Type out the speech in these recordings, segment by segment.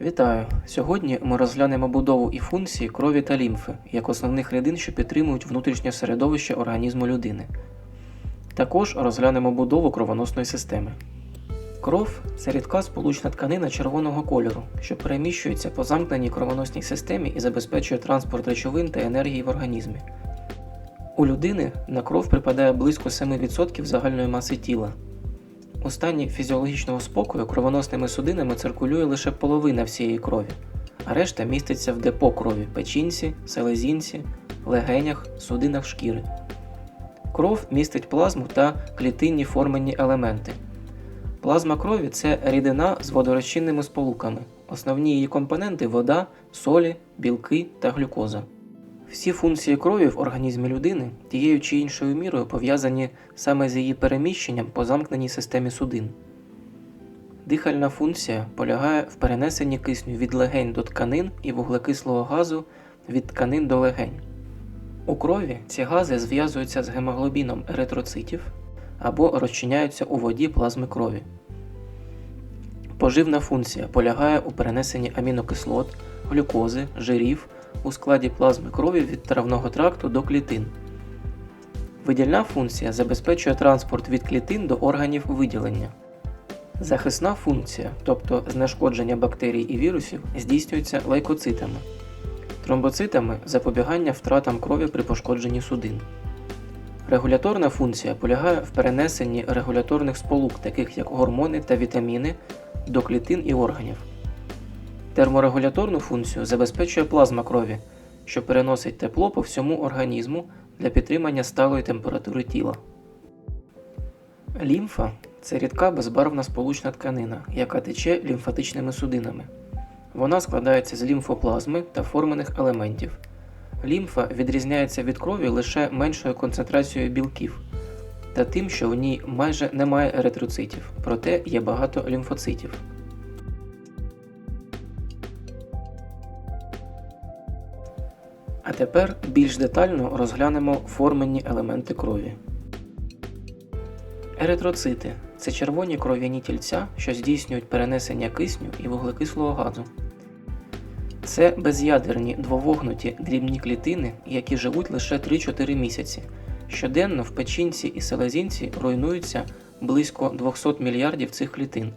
Вітаю! Сьогодні ми розглянемо будову і функції крові та лімфи як основних рідин, що підтримують внутрішнє середовище організму людини. Також розглянемо будову кровоносної системи. Кров це рідка сполучна тканина червоного кольору, що переміщується по замкненій кровоносній системі і забезпечує транспорт речовин та енергії в організмі. У людини на кров припадає близько 7% загальної маси тіла. У стані фізіологічного спокою кровоносними судинами циркулює лише половина всієї крові, а решта міститься в депо крові печінці, селезінці, легенях, судинах шкіри. Кров містить плазму та клітинні форменні елементи. Плазма крові це рідина з водорозчинними сполуками. Основні її компоненти вода, солі, білки та глюкоза. Всі функції крові в організмі людини тією чи іншою мірою пов'язані саме з її переміщенням по замкненій системі судин. Дихальна функція полягає в перенесенні кисню від легень до тканин і вуглекислого газу від тканин до легень. У крові ці гази зв'язуються з гемоглобіном еритроцитів або розчиняються у воді плазми крові. Поживна функція полягає у перенесенні амінокислот, глюкози, жирів у складі плазми крові від травного тракту до клітин. Видільна функція забезпечує транспорт від клітин до органів виділення. Захисна функція, тобто знешкодження бактерій і вірусів, здійснюється лейкоцитами, тромбоцитами запобігання втратам крові при пошкодженні судин. Регуляторна функція полягає в перенесенні регуляторних сполук, таких як гормони та вітаміни, до клітин і органів. Терморегуляторну функцію забезпечує плазма крові, що переносить тепло по всьому організму для підтримання сталої температури тіла. Лімфа це рідка безбарвна сполучна тканина, яка тече лімфатичними судинами. Вона складається з лімфоплазми та формених елементів. Лімфа відрізняється від крові лише меншою концентрацією білків та тим, що в ній майже немає еритроцитів, проте є багато лімфоцитів. Тепер більш детально розглянемо форменні елементи крові. Еритроцити це червоні кров'яні тільця, що здійснюють перенесення кисню і вуглекислого газу. Це без'ядерні двовогнуті дрібні клітини, які живуть лише 3-4 місяці. Щоденно в печінці і селезінці руйнуються близько 200 мільярдів цих клітин,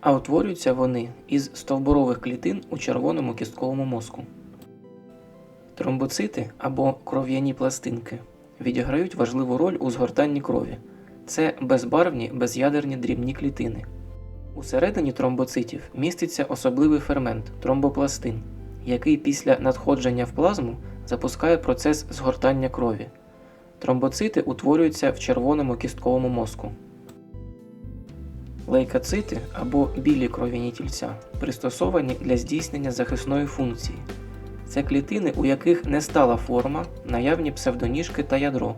а утворюються вони із стовбурових клітин у червоному кістковому мозку. Тромбоцити або кров'яні пластинки відіграють важливу роль у згортанні крові. Це безбарвні без'ядерні дрібні клітини. Усередині тромбоцитів міститься особливий фермент тромбопластин, який після надходження в плазму запускає процес згортання крові. Тромбоцити утворюються в червоному кістковому мозку. Лейкоцити або білі кров'яні тільця пристосовані для здійснення захисної функції. Це клітини, у яких не стала форма, наявні псевдоніжки та ядро.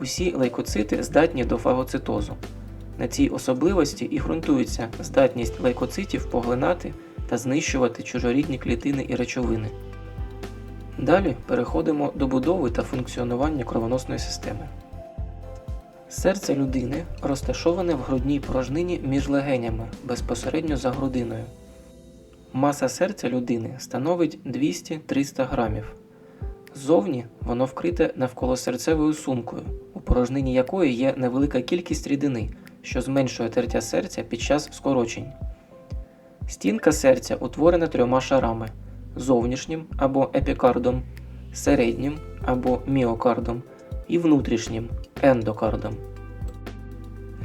Усі лейкоцити здатні до фагоцитозу. На цій особливості і ґрунтується здатність лейкоцитів поглинати та знищувати чужорідні клітини і речовини. Далі переходимо до будови та функціонування кровоносної системи. Серце людини розташоване в грудній порожнині між легенями безпосередньо за грудиною. Маса серця людини становить 200-300 грамів. Ззовні воно вкрите навколосерцевою сумкою, у порожнині якої є невелика кількість рідини, що зменшує тертя серця під час скорочень. Стінка серця утворена трьома шарами зовнішнім або епікардом, середнім або міокардом і внутрішнім ендокардом.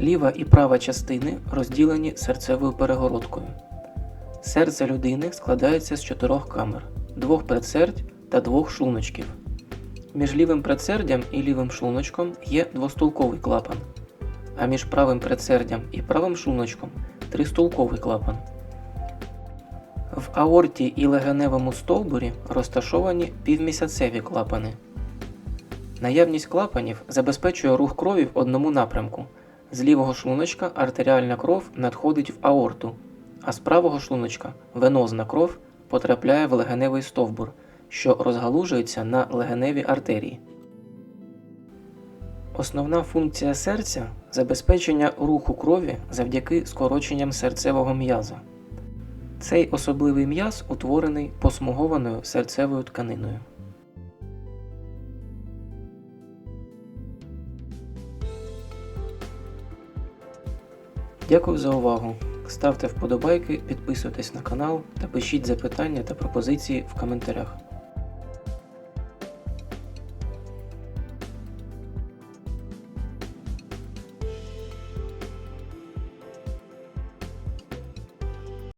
Ліва і права частини розділені серцевою перегородкою. Серце людини складається з чотирьох камер, двох предсердь та двох шлуночків. Між лівим предсердям і лівим шлуночком є двостулковий клапан, а між правим предсердям і правим шлуночком тристулковий клапан. В аорті і легеневому стовбурі розташовані півмісяцеві клапани. Наявність клапанів забезпечує рух крові в одному напрямку. З лівого шлуночка артеріальна кров надходить в аорту, а з правого шлуночка венозна кров потрапляє в легеневий стовбур, що розгалужується на легеневі артерії. Основна функція серця забезпечення руху крові завдяки скороченням серцевого м'яза. Цей особливий м'яз утворений посмугованою серцевою тканиною. Дякую за увагу. Ставте вподобайки, підписуйтесь на канал та пишіть запитання та пропозиції в коментарях.